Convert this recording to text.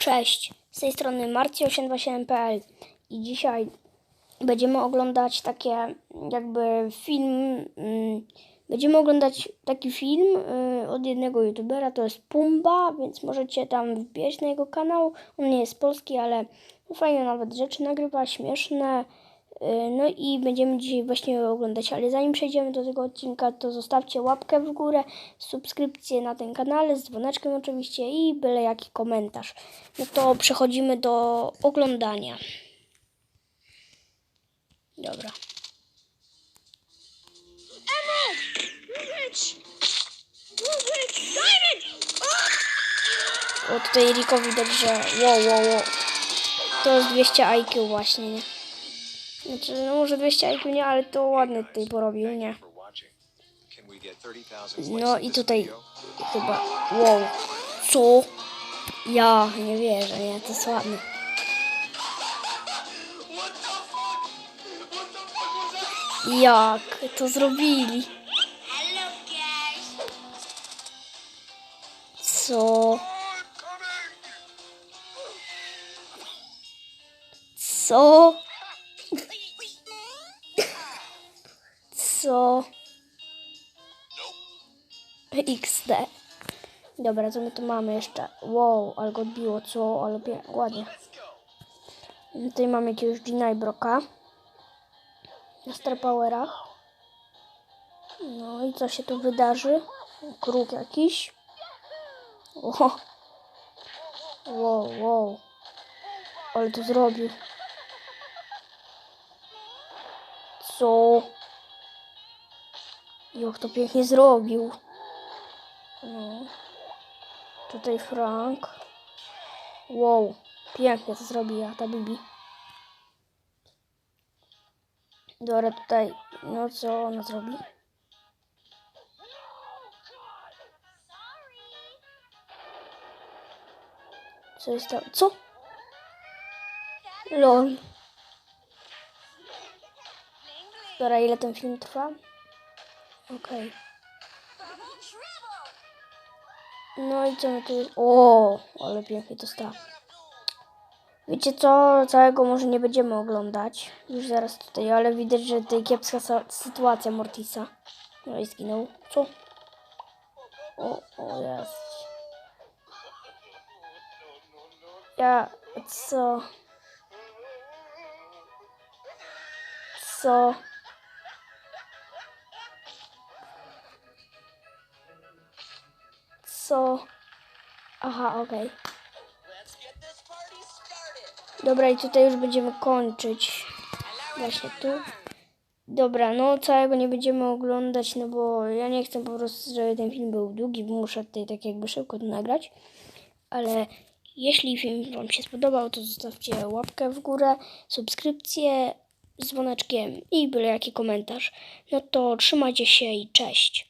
Cześć, z tej strony Marci827.pl i dzisiaj będziemy oglądać takie jakby film, mm, będziemy oglądać taki film y, od jednego youtubera, to jest Pumba, więc możecie tam wbijać na jego kanał, on nie jest polski, ale fajne nawet rzeczy nagrywa, śmieszne, no i będziemy dzisiaj właśnie oglądać, ale zanim przejdziemy do tego odcinka, to zostawcie łapkę w górę, subskrypcję na tym kanale, z dzwoneczkiem oczywiście i byle jaki komentarz. No to przechodzimy do oglądania. Dobra. Diamond! O, tutaj Riko widać, że wow, wow, wow. To jest 200 IQ właśnie, nie? Znaczy, no może 200 IQ nie, ale to ładny tutaj porobił, nie? for watching. Can we get 30,000 No i tutaj chyba, wow. Co? Ja nie wierzę, nie? To jest ładne. Jak to zrobili? Co? Co? Co? XD. Dobra, co my tu mamy jeszcze? Wow, ale go odbiło, co? Ale ładnie. Tutaj mamy jakiegoś Gina i Broka. Na Star Powerach. No i co się tu wydarzy? Kruk jakiś. O. Wow, wow. Ale to zrobił. Co? Jak to pięknie zrobił. No. Tutaj Frank. Wow. Pięknie to zrobiła ta Bibi. Dobra, tutaj. No co ona zrobi? Co jest tam? Co? LOL. Dobra, ile ten film trwa? Okej. No i co my tu jest? O, ale pięknie to stało. Wiecie co? Całego może nie będziemy oglądać. Już zaraz tutaj, ale widać, że tutaj kiepska sytuacja Mortisa. No i zginął. Co? O, o jest. Ja, co? Co? Co? Aha, okej. Dobra, i tutaj już będziemy kończyć. Właśnie tu. Dobra, no całego nie będziemy oglądać, no bo ja nie chcę po prostu, żeby ten film był długi, bo muszę tutaj tak jakby szybko to nagrać. Ale jeśli film Wam się spodobał, to zostawcie łapkę w górę, subskrypcję dzwoneczkiem i byle jaki komentarz. No to trzymajcie się i cześć.